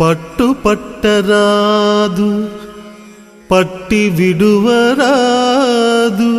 పట్టుపట్టరాదు పట్టి విడువరాదు.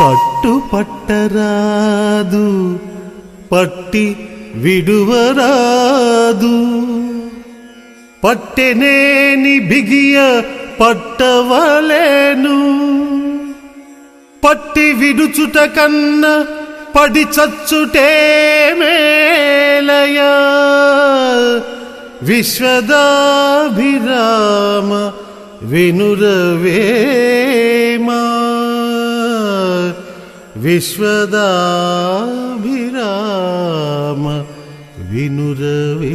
పట్టుపట్టరాదు పట్టి విడువరాదు. పట్టెనేని బిగియ పట్టవలేను పట్టి విడుచుట కన్న పడి చచ్చుటే మేలయ విశ్వదాభిరామ వినురవేమా విశ్వదాభిరామ వినురవేమా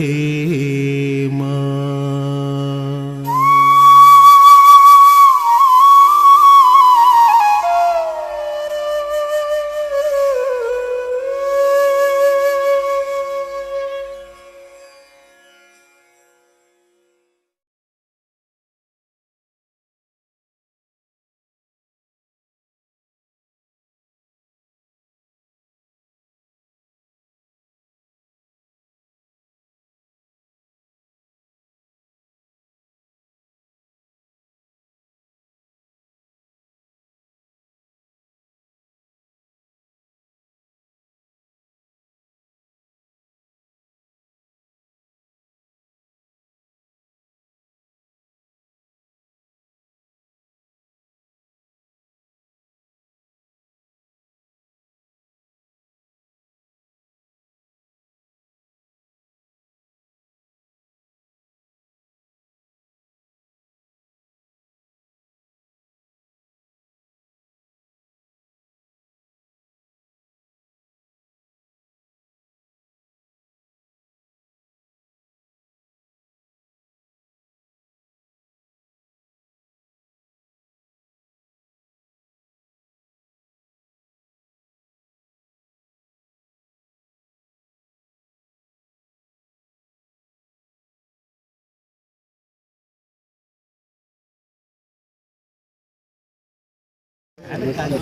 చాలా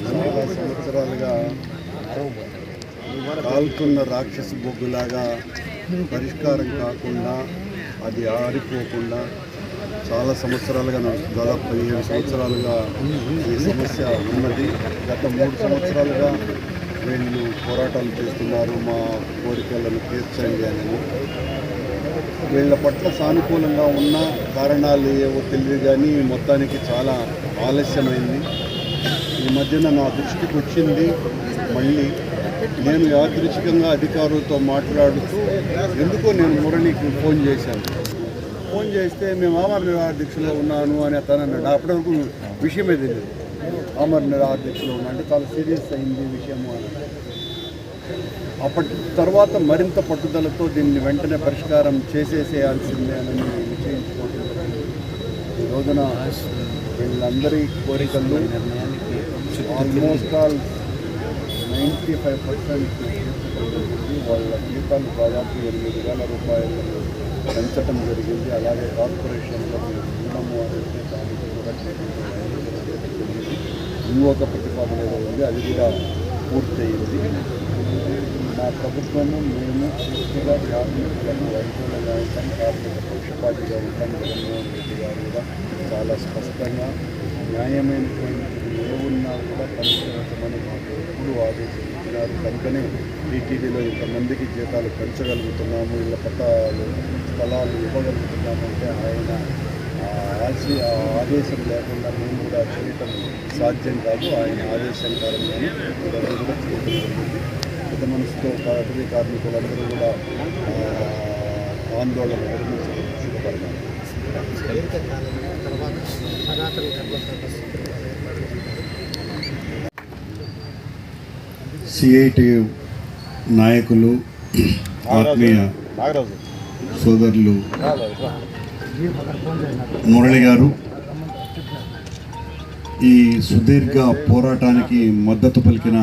సంవత్సరాలుగా కాలుతున్న రాక్షస బొగ్గులాగా పరిష్కారం కాకుండా అది ఆరిపోకుండా చాలా సంవత్సరాలుగా దాదాపు పదిహేను సంవత్సరాలుగా ఈ సమస్య ఉన్నది. గత మూడు సంవత్సరాలుగా వీళ్ళు పోరాటాలు చేస్తున్నారు మా కోరికలను తీర్చండి అని. వీళ్ళ పట్ల సానుకూలంగా ఉన్న కారణాలు ఏవో తెలియదు కానీ మొత్తానికి చాలా ఆలస్యమైంది. ఈ మధ్యన నా దృష్టికి వచ్చింది. మళ్ళీ నేను యాదృచ్ఛికంగా అధికారులతో మాట్లాడుతూ ఎందుకో నేను మురళికి ఫోన్ చేశాను. ఫోన్ చేస్తే మేము ఆమర నిరాధ్యక్షులో ఉన్నాను అని అతను అన్నాడు. అప్పటి వరకు విషయమే తెలియదు. ఆమర నిరాధ్యక్షులో ఉన్నా అంటే చాలా సీరియస్ అయింది విషయము అని. అప్పటి తర్వాత మరింత పట్టుదలతో దీన్ని వెంటనే పరిష్కారం చేసేసేయాల్సిందే అని నిశ్చయించుకోవడం ఈ రోజున వీళ్ళందరి కోరికలు almost all ninety five percent వాళ్ళ జీతాలు దాదాపు ఎనిమిది వేల రూపాయలు పెంచడం జరిగింది అలాగే కార్పొరేషన్లో రుణము అనేది దానికి కూడా జరిగింది ఇంకొక ప్రతిపాదన ఏదో ఉంది అది కూడా పూర్తయింది మా ప్రభుత్వము మేము పూర్తిగా కార్మికులకు వైద్యులుగా ఉంటాం కార్మిక పక్షపాతిగా ఉంటాం జగన్మోహన్ రెడ్డి గారు కూడా చాలా స్పష్టంగా న్యాయమైనటువంటి ఏ ఉన్నా కూడా పరిష్కరించమని మాకు ఎప్పుడు ఆదేశించినారు కనుకనే టీటీడీలో ఇంతమందికి జీతాలు పెంచగలుగుతున్నాము ఇళ్ళ పట్టాలు స్థలాలు ఇవ్వగలుగుతున్నాము అంటే ఆయన ఆ ఆశీ ఆదేశం లేకుండా మేము కూడా చేయటం సాధ్యం కాదు ఆయన ఆదేశం కారణంగానే ఇవన్నీ కూడా చేయడం జరిగింది పెద్ద మనసుతో అటవీ కార్మికులందరూ కూడా ఆ, ఆందోళన విరమించడం శుభపడతాను సిఐటి నాయకులు ఆత్మీయ సోదరులు మురళి గారు ఈ సుదీర్ఘ పోరాటానికి మద్దతు పలికిన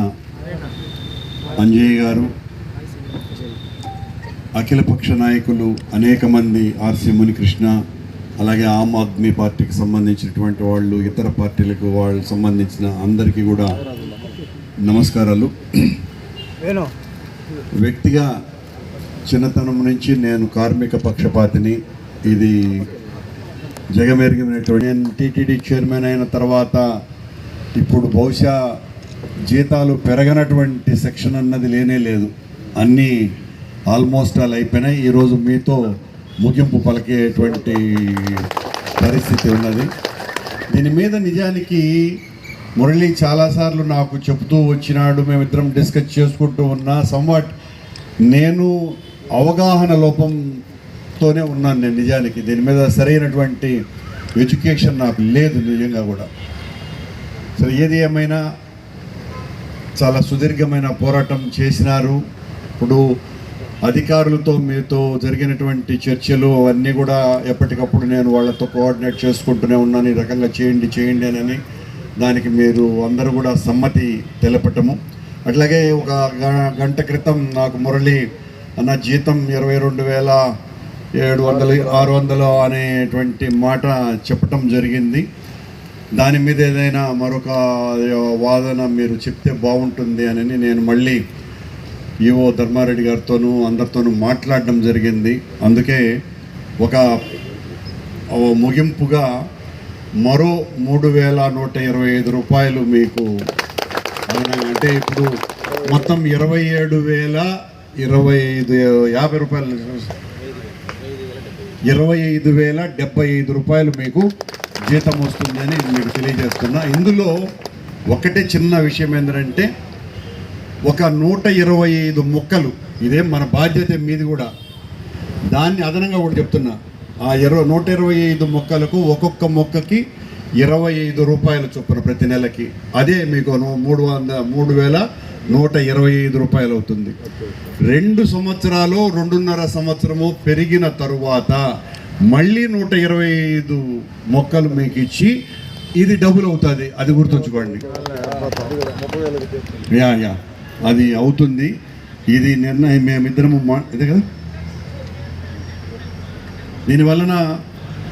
అంజయ్య గారు అఖిలపక్ష నాయకులు అనేక మంది ఆర్సి మునికృష్ణ అలాగే ఆమ్ ఆద్మీ పార్టీకి సంబంధించినటువంటి వాళ్ళు ఇతర పార్టీలకు వాళ్ళు సంబంధించిన అందరికీ కూడా నమస్కారాలు. వ్యక్తిగా చిన్నతనం నుంచి నేను కార్మిక పక్షపాతిని ఇది జగమెరిగినటువంటి నేను టీటీడీ చైర్మన్ అయిన తర్వాత ఇప్పుడు బహుశా జీతాలు పెరగనటువంటి సెక్షన్ అన్నది లేనే లేదు. అన్నీ ఆల్మోస్ట్ ఆల్ అయిపోయినాయి. ఈరోజు మీతో ముగింపు పలికేటువంటి పరిస్థితి ఉన్నది. దీని మీద నిజానికి మురళి చాలాసార్లు నాకు చెబుతూ వచ్చినాడు మేమిద్దరం డిస్కస్ చేసుకుంటూ ఉన్నా. సంవాట్ నేను అవగాహన లోపంతోనే ఉన్నాను నేను నిజానికి. దీని మీద సరైనటువంటి ఎడ్యుకేషన్ నాకు లేదు నిజంగా కూడా. సరే ఏది ఏమైనా చాలా సుదీర్ఘమైన పోరాటం చేసినారు. ఇప్పుడు అధికారులతో మీతో జరిగినటువంటి చర్చలు అవన్నీ కూడా ఎప్పటికప్పుడు నేను వాళ్ళతో కోఆర్డినేట్ చేసుకుంటూనే ఉన్నాను. ఈ రకంగా చేయండి చేయండి అని దానికి మీరు అందరూ కూడా సమ్మతి తెలపటము. అట్లాగే ఒక గ- గంట క్రితం నాకు మురళి అన్న జీతం ఇరవై రెండు వేల ఏడు వందలు ఆరు వందలు అనేటువంటి మాట చెప్పటం జరిగింది. దాని మీద ఏదైనా మరొక వాదన మీరు చెప్తే బాగుంటుంది అని నేను మళ్ళీ ఈవో ధర్మారెడ్డి గారితోనూ అందరితోనూ మాట్లాడడం జరిగింది. అందుకే ఒక ముగింపుగా మరో మూడు వేల నూట ఇరవై ఐదు రూపాయలు మీకు అంటే ఇప్పుడు మొత్తం ఇరవై ఏడు వేల ఇరవై ఐదు యాభై రూపాయలు ఇరవై ఐదు వేల డెబ్బై ఐదు రూపాయలు మీకు జీతం వస్తుందని మీకు తెలియజేస్తున్నా. ఇందులో ఒకటే చిన్న విషయం ఏంటంటే ఒక నూట ఇరవై ఐదు మొక్కలు ఇదే మన బాధ్యత మీది కూడా. దాన్ని అదనంగా కూడా చెప్తున్నా. ఆ ఇరవై నూట ఇరవై ఐదు మొక్కలకు ఒక్కొక్క మొక్కకి ఇరవై ఐదు రూపాయలు చొప్పున ప్రతి నెలకి. అదే మీకు మూడు వంద మూడు వేల నూట ఇరవై ఐదు రూపాయలు అవుతుంది. రెండు సంవత్సరాలు రెండున్నర సంవత్సరము పెరిగిన తరువాత మళ్ళీ నూట ఇరవై ఐదు మొక్కలు మీకు ఇచ్చి ఇది డబుల్ అవుతుంది. అది గుర్తుంచుకోండి. Yeah yeah. అది అవుతుంది. ఇది నిర్ణయం మేమిద్దరము మా ఇదే కదా? దీని వలన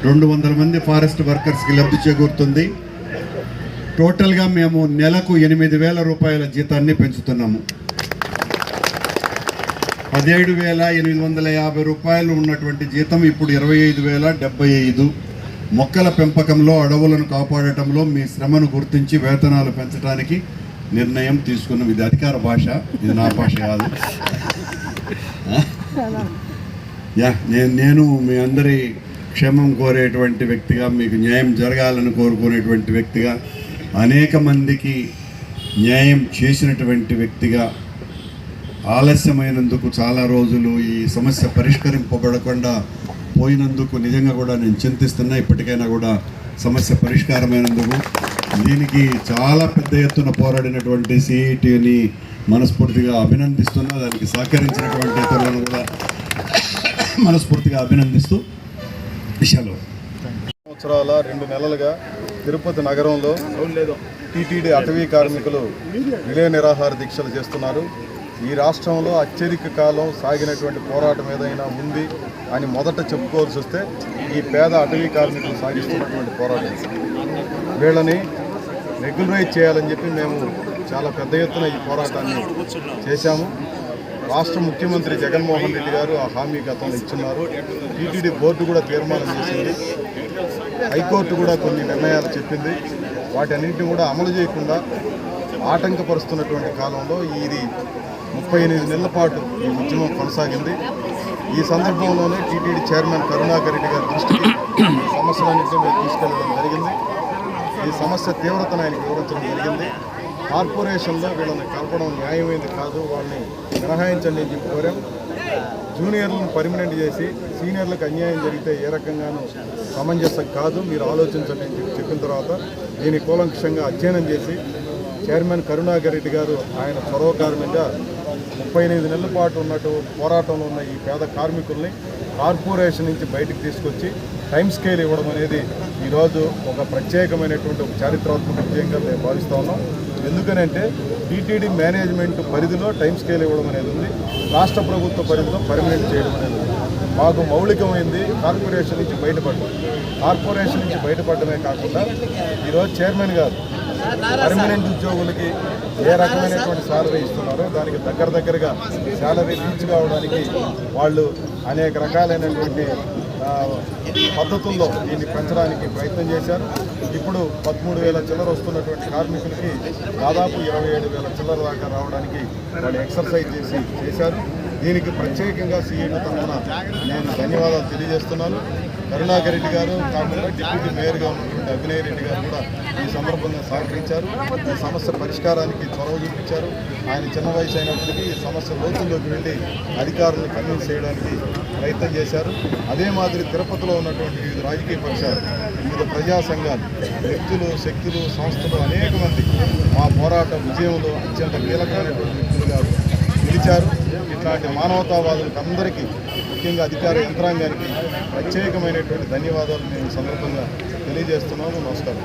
రెండు వందల మంది ఫారెస్ట్ వర్కర్స్కి లబ్ధి చేకూరుతుంది. టోటల్గా మేము నెలకు ఎనిమిది వేల రూపాయల జీతాన్ని పెంచుతున్నాము. పదిహేడు వేల ఎనిమిది వందల యాభై రూపాయలు ఉన్నటువంటి జీతం ఇప్పుడు ఇరవై ఐదు వేల డెబ్బై ఐదు. మొక్కల పెంపకంలో అడవులను కాపాడటంలో మీ శ్రమను గుర్తించి వేతనాలు పెంచడానికి నిర్ణయం తీసుకున్నాం ఇది అధికార భాష ఇది నా భాష కాదు. యా నేను నేను మీ అందరి క్షేమం కోరేటువంటి వ్యక్తిగా మీకు న్యాయం జరగాలని కోరుకునేటువంటి వ్యక్తిగా అనేక మందికి న్యాయం చేసినటువంటి వ్యక్తిగా ఆలస్యమైనందుకు చాలా రోజులు ఈ సమస్య పరిష్కరింపబడకుండా పోయినందుకు నిజంగా కూడా నేను చింతిస్తున్నా ఇప్పటికైనా కూడా సమస్య పరిష్కారమైనందుకు. దీనికి చాలా పెద్ద ఎత్తున పోరాడినటువంటి సిఐటిని మనస్ఫూర్తిగా అభినందిస్తున్నా దానికి సహకరించినటువంటి ఇతరులను కూడా మనస్ఫూర్తిగా అభినందిస్తూ విషయాలు. సంవత్సరాల రెండు నెలలుగా తిరుపతి నగరంలో టీటీడీ అటవీ కార్మికులు విలే నిరాహార దీక్షలు చేస్తున్నారు. ఈ రాష్ట్రంలో అత్యధిక కాలం సాగినటువంటి పోరాటం ఏదైనా ఉంది అని మొదట చెప్పుకోవాల్సి వస్తే ఈ పేద అటవీ కార్మికులు సాగిస్తున్నటువంటి పోరాటం. వీళ్ళని రెగ్యులరైజ్ చేయాలని చెప్పి మేము చాలా పెద్ద ఎత్తున ఈ పోరాటాన్ని చేశాము. రాష్ట్ర ముఖ్యమంత్రి జగన్మోహన్ రెడ్డి గారు ఆ హామీ గతంలో ఇచ్చున్నారు. టీటీడీ బోర్డు కూడా తీర్మానం చేసింది. హైకోర్టు కూడా కొన్ని నిర్ణయాలు చెప్పింది. వాటన్నింటినీ కూడా అమలు చేయకుండా ఆటంకపరుస్తున్నటువంటి కాలంలో ఇది ముప్పై ఎనిమిది నెలల పాటు ఈ ఉద్యమం కొనసాగింది. ఈ సందర్భంలోనే టీటీడీ చైర్మన్ కరుణాకర్ రెడ్డి గారి దృష్టికి ఈ సమస్యలన్నింటినీ మేము తీసుకెళ్ళడం జరిగింది. ఈ సమస్య తీవ్రతను ఆయనకు వివరించడం జరిగింది. కార్పొరేషన్లో వీళ్ళని కలపడం న్యాయమైంది కాదు. వాళ్ళని మినహాయించండి అని చెప్పి కోరాం. జూనియర్లను పర్మనెంట్ చేసి సీనియర్లకు అన్యాయం జరిగితే ఏ రకంగానూ సమంజసం కాదు. మీరు ఆలోచించండి అని చెప్పి చెప్పిన తర్వాత దీని కూలంకషంగా అధ్యయనం చేసి చైర్మన్ కరుణాకర్ రెడ్డి గారు ఆయన చొరవ కారణంగా ముప్పై ఎనిమిది నెలల పాటు ఉన్నట్టు పోరాటంలో ఉన్న ఈ పేద కార్మికుల్ని కార్పొరేషన్ నుంచి బయటకు తీసుకొచ్చి టైం స్కేల్ ఇవ్వడం అనేది ఈరోజు ఒక ప్రత్యేకమైనటువంటి ఒక చారిత్రాత్మక విజయంగా మేము భావిస్తూ ఉన్నాం. ఎందుకనంటే టీటీడీ మేనేజ్మెంట్ పరిధిలో టైం స్కేల్ ఇవ్వడం అనేది ఉంది. రాష్ట్ర ప్రభుత్వ పరిధిలో పర్మనెంట్ చేయడం అనేది ఉంది. మాకు మౌలికమైంది కార్పొరేషన్ నుంచి బయటపడడం. కార్పొరేషన్ నుంచి బయటపడమే కాకుండా ఈరోజు చైర్మన్ గారు పర్మనెంట్ ఉద్యోగులకి ఏ రకమైనటువంటి శాలరీ ఇస్తున్నారో దానికి దగ్గర దగ్గరగా శాలరీ రీచ్ కావడానికి వాళ్ళు అనేక రకాలైనటువంటి పద్ధతుల్లో దీన్ని పెంచడానికి ప్రయత్నం చేశారు. ఇప్పుడు పదమూడు వేల చిల్లర వస్తున్నటువంటి కార్మికులకి దాదాపు ఇరవై ఏడు వేల చిల్లర దాకా రావడానికి వాళ్ళు ఎక్సర్సైజ్ చేసి చేశారు. దీనికి ప్రత్యేకంగా సీఈటీ తరఫున నేను ధన్యవాదాలు తెలియజేస్తున్నాను. కరుణాకర్ రెడ్డి గారు కాకుండా డిప్యూటీ మేయర్గా ఉన్నటువంటి అభినయ్ రెడ్డి గారు కూడా ఈ సందర్భంగా సహకరించారు. ఈ సమస్య పరిష్కారానికి చొరవ చూపించారు. ఆయన చిన్న వయసు అయినప్పటికీ ఈ సమస్య లోతుల్లోకి వెళ్ళి అధికారులను కన్విన్స్ చేయడానికి ప్రయత్నం చేశారు. అదే మాదిరి తిరుపతిలో ఉన్నటువంటి వివిధ రాజకీయ పక్షాలు వివిధ ప్రజా సంఘాలు వ్యక్తులు శక్తులు సంస్థలు అనేక మంది మా పోరాట విజయంలో అత్యంత కీలకమైనటువంటి వ్యక్తులుగా నిలిచారు. ఇట్లాంటి మానవతావాదులకు అందరికీ ముఖ్యంగా అధికార యంత్రాంగానికి ప్రత్యేకమైనటువంటి ధన్యవాదాలు మేము సందర్భంగా తెలియజేస్తున్నాము. నమస్కారం.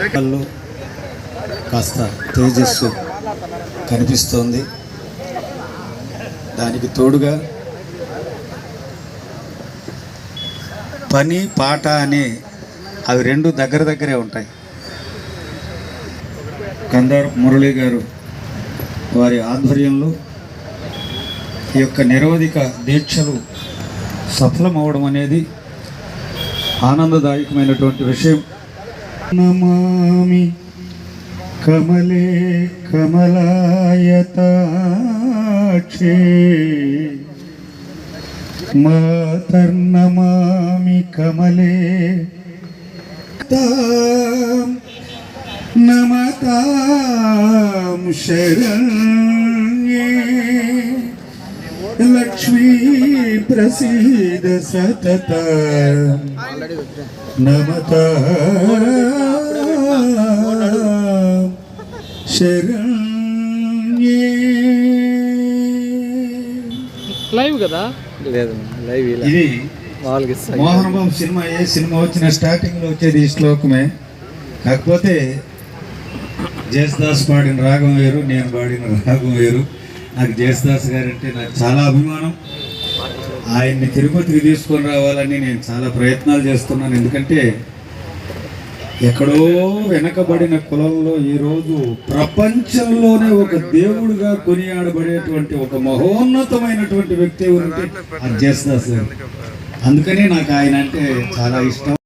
వాళ్ళు కాస్త తేజస్సు కనిపిస్తోంది. దానికి తోడుగా పని పాట అనే అవి రెండు దగ్గర దగ్గరే ఉంటాయి. కందార్ మురళి గారు వారి ఆధ్వర్యంలో ఈ యొక్క నిరవధిక దీక్షలు సఫలమవడం అనేది ఆనందదాయకమైనటువంటి విషయం. നമാമി കമലേ കമലായതാക്ഷേ മാതർണമാമി കമലേ താം നമതാം ശരണ്യേ. లక్ష్మీ ప్రసీద సతత నమత శరణ్యే లైవ్ కదా? లేదు లైవ్ ఇది వాళ్ళకి మోహన్ బాబు సినిమా ఏ సినిమా వచ్చిన స్టార్టింగ్లో వచ్చేది ఈ శ్లోకమే. కాకపోతే జయసుదాస్ పాడిన రాగం వేరు నేను పాడిన రాగం వేరు. నాకు జయస్దాస్ గారు అంటే నాకు చాలా అభిమానం. ఆయన్ని తిరుపతికి తీసుకొని రావాలని నేను చాలా ప్రయత్నాలు చేస్తున్నాను. ఎందుకంటే ఎక్కడో వెనకబడిన కులంలో ఈరోజు ప్రపంచంలోనే ఒక దేవుడుగా కొనియాడబడేటువంటి ఒక మహోన్నతమైనటువంటి వ్యక్తి ఎవరంటే అది జయసుదాస్ గారు. అందుకనే నాకు ఆయన అంటే చాలా ఇష్టం.